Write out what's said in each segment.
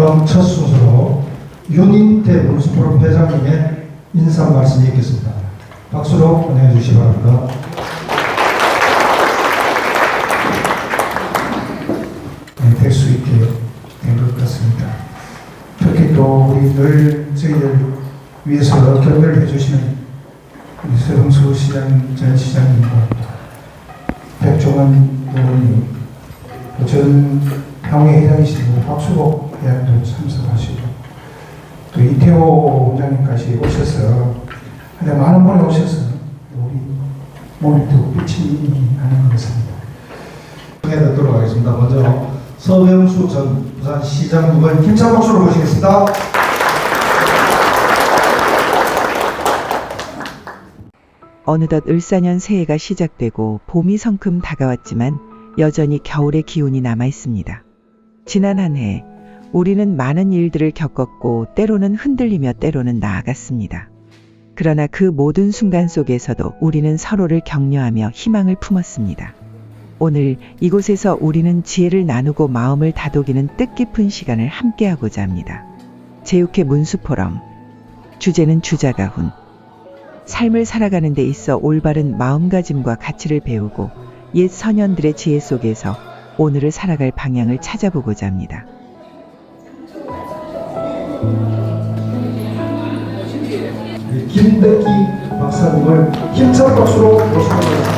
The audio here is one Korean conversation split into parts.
그럼 첫 순서로 윤인태 문수포럼 회장님의 인사 말씀이 있겠습니다. 박수로 환영해 주시기 바랍니다. 네, 될수 있게 된 것 같습니다. 특히 또 우리 늘 저희들 위해서 격려를 해주시는 우리 서동수 시장 전 시장님과 백종원 의원님, 또전 평의 회장이 박수복 회장도 참석하시고 또 이태호 원장님까지 오셔서 하여튼 많은 분이 오셔서 우리 몸이 또 빛이 나는 것 같습니다. 해 듣도록 하겠습니다. 먼저 서병수 전 부산시장 누걸 힘찬 박수로 모시겠습니다. 어느덧 을사년 새해가 시작되고 봄이 성큼 다가왔지만 여전히 겨울의 기운이 남아 있습니다. 지난 한 해 우리는 많은 일들을 겪었고 때로는 흔들리며 때로는 나아갔습니다. 그러나 그 모든 순간 속에서도 우리는 서로를 격려하며 희망을 품었습니다. 오늘 이곳에서 우리는 지혜를 나누고 마음을 다독이는 뜻깊은 시간을 함께하고자 합니다. 제육회 문수포럼 주제는 주자가훈 삶을 살아가는 데 있어 올바른 마음가짐과 가치를 배우고 옛 선현들의 지혜 속에서 오늘을 살아갈 방향을 찾아보고자 합니다. 우리 김덕기 박사님을 힘찬 박수로 모시겠습니다.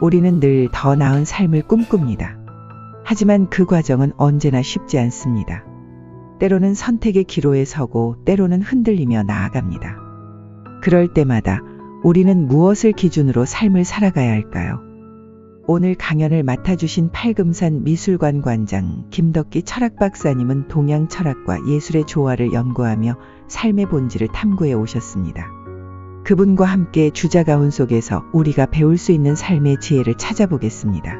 우리는 늘 더 나은 삶을 꿈꿉니다. 하지만 그 과정은 언제나 쉽지 않습니다. 때로는 선택의 기로에 서고 때로는 흔들리며 나아갑니다. 그럴 때마다 우리는 무엇을 기준으로 삶을 살아가야 할까요? 오늘 강연을 맡아주신 팔금산 미술관 관장 김덕기 철학 박사님은 동양 철학과 예술의 조화를 연구하며 삶의 본질을 탐구해 오셨습니다. 그분과 함께 주자 가운 속에서 우리가 배울 수 있는 삶의 지혜를 찾아보겠습니다.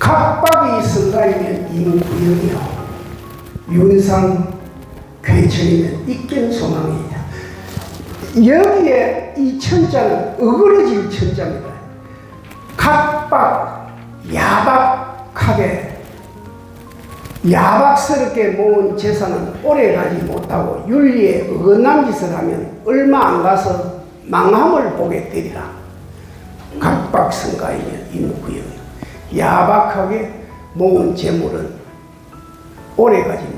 각박이 선가이면 이는 구역이요 윤상 괴천이면 있긴 소망이다 여기에 이 천자는 어그러질 천자입니다. 각박 야박하게 야박스럽게 모은 재산은 오래 가지 못하고 윤리에 어긋난 짓을 하면 얼마 안 가서 망함을 보게 되리라. 각박성가이면 이무구역이요 야박하게 모은 재물은 오래 가지 못한다.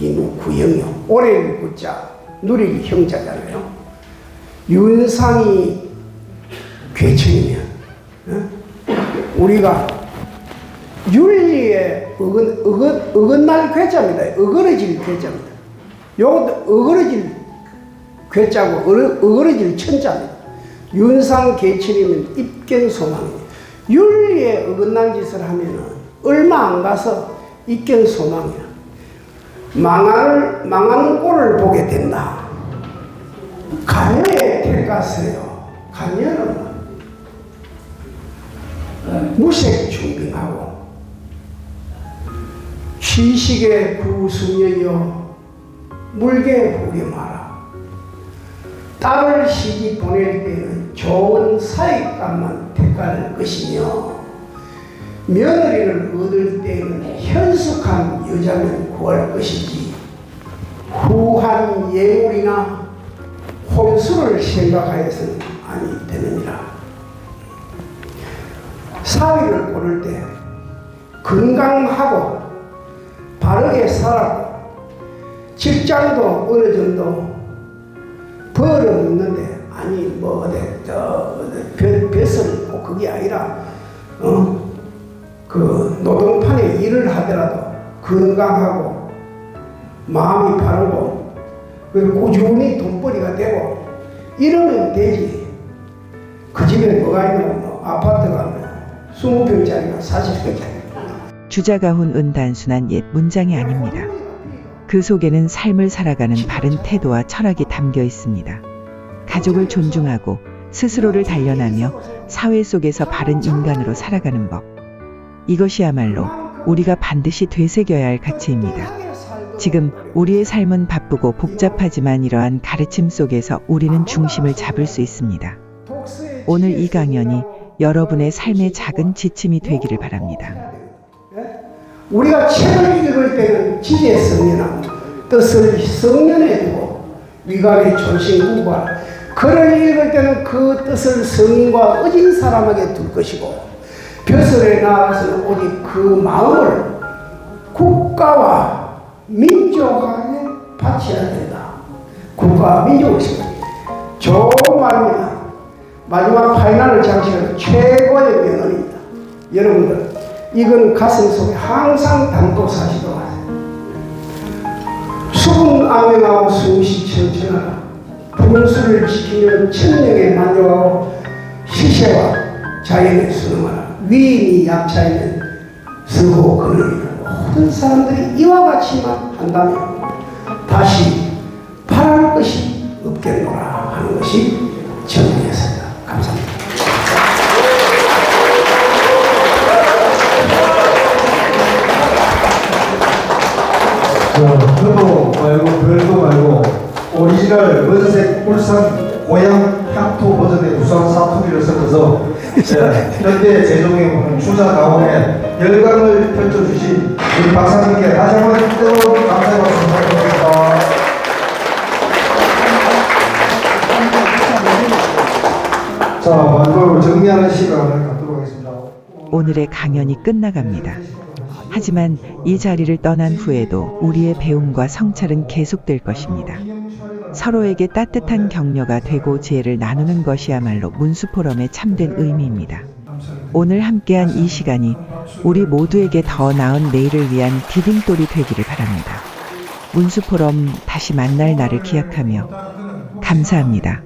이누 구형이요. 오래를 굳자 누릴 형자잖아요. 윤상이 괴천이면 어? 우리가 윤리에 어긋, 어긋, 어긋날 괴자입니다. 어그러질 괴자입니다. 요것도 어그러질 어그- 어그러질 천자입니다. 윤상 개천이면 입견소망입니다. 윤리에 어긋난 짓을 하면은 얼마 안 가서 입견소망이야. 망할, 망하는 꼴을 보게 된다. 간여에 대가서요. 간여는 무색 중빙하고 취식의 구수녀여 물개 보게 마라. 딸을 시집 보낼 때는 좋은 사익감만 택할 것이며 며느리를 얻을 때는 현숙한 여자를 구할 것이지 후한 예물이나 혼수를 생각하여서는 아니 되느니라. 사위를 고를 때 건강하고 바르게 살았고 직장도 어느 정도 벌은 없는데 아니 뭐 어디 저 어디 벼- 벼슬 꼭 그게 아니라 어 그 노동판에 일을 하더라도 건강하고 마음이 바르고 꾸준히 돈벌이가 되고 이러면 되지 그 집에 뭐가 있노 뭐 아파트가 뭐 20평짜리가 40평짜리 주자가훈 은 단순한 옛 문장이 아닙니다. 그 속에는 삶을 살아가는 바른 태도와 철학이 담겨 있습니다. 가족을 존중하고 스스로를 단련하며 사회 속에서 바른 인간으로 살아가는 법. 이것이야말로 우리가 반드시 되새겨야 할 가치입니다. 지금 우리의 삶은 바쁘고 복잡하지만 이러한 가르침 속에서 우리는 중심을 잡을 수 있습니다. 오늘 이 강연이 여러분의 삶의 작은 지침이 되기를 바랍니다. 우리가 책을 읽을 때는 지혜의 성리나 뜻을 성년에 두고 위감의 조신구가 글을 읽을 때는 그 뜻을 성인과 어진 사람에게 둘 것이고 벼슬에 나아가서는 오직 그 마음을 국가와 민족에게 바쳐야 된다. 국가와 세워. 좋은 말입니다. 마지막 파이널을 장식하는 최고의 명언입니다. 여러분들, 이건 가슴 속에 항상 담고 사시도록 하세요. 수분 암행하고 숨쉬 천천하라. 분수를 지키는 천명에 만족하고 시세와 자연에 순응하라. 위인이 약차에는 서고 그러리라. 모든 사람들이 이와 같이만 한다면 다시 바랄 것이 없겠노라 하는 것이 전부였습니다. 감사합니다. 저 저도 말고 별도 말고 오리지널 원색 울산 고향 향토 버전의 우수한 사투리를 섞어서 예, 현대 제종의 추자 가공에 열강을 펼쳐주신 우리 박사님께 다시 한번 뜨거운 감사의 말씀 드립니다. 자, 마지막으로 정리하는 시간을 갖도록 하겠습니다. 오늘의 강연이 끝나갑니다. 하지만 이 자리를 떠난 후에도 우리의 배움과 성찰은 계속될 것입니다. 서로에게 따뜻한 격려가 되고 지혜를 나누는 것이야말로 문수포럼의 참된 의미입니다. 오늘 함께한 이 시간이 우리 모두에게 더 나은 내일을 위한 디딤돌이 되기를 바랍니다. 문수포럼 다시 만날 날을 기약하며 감사합니다.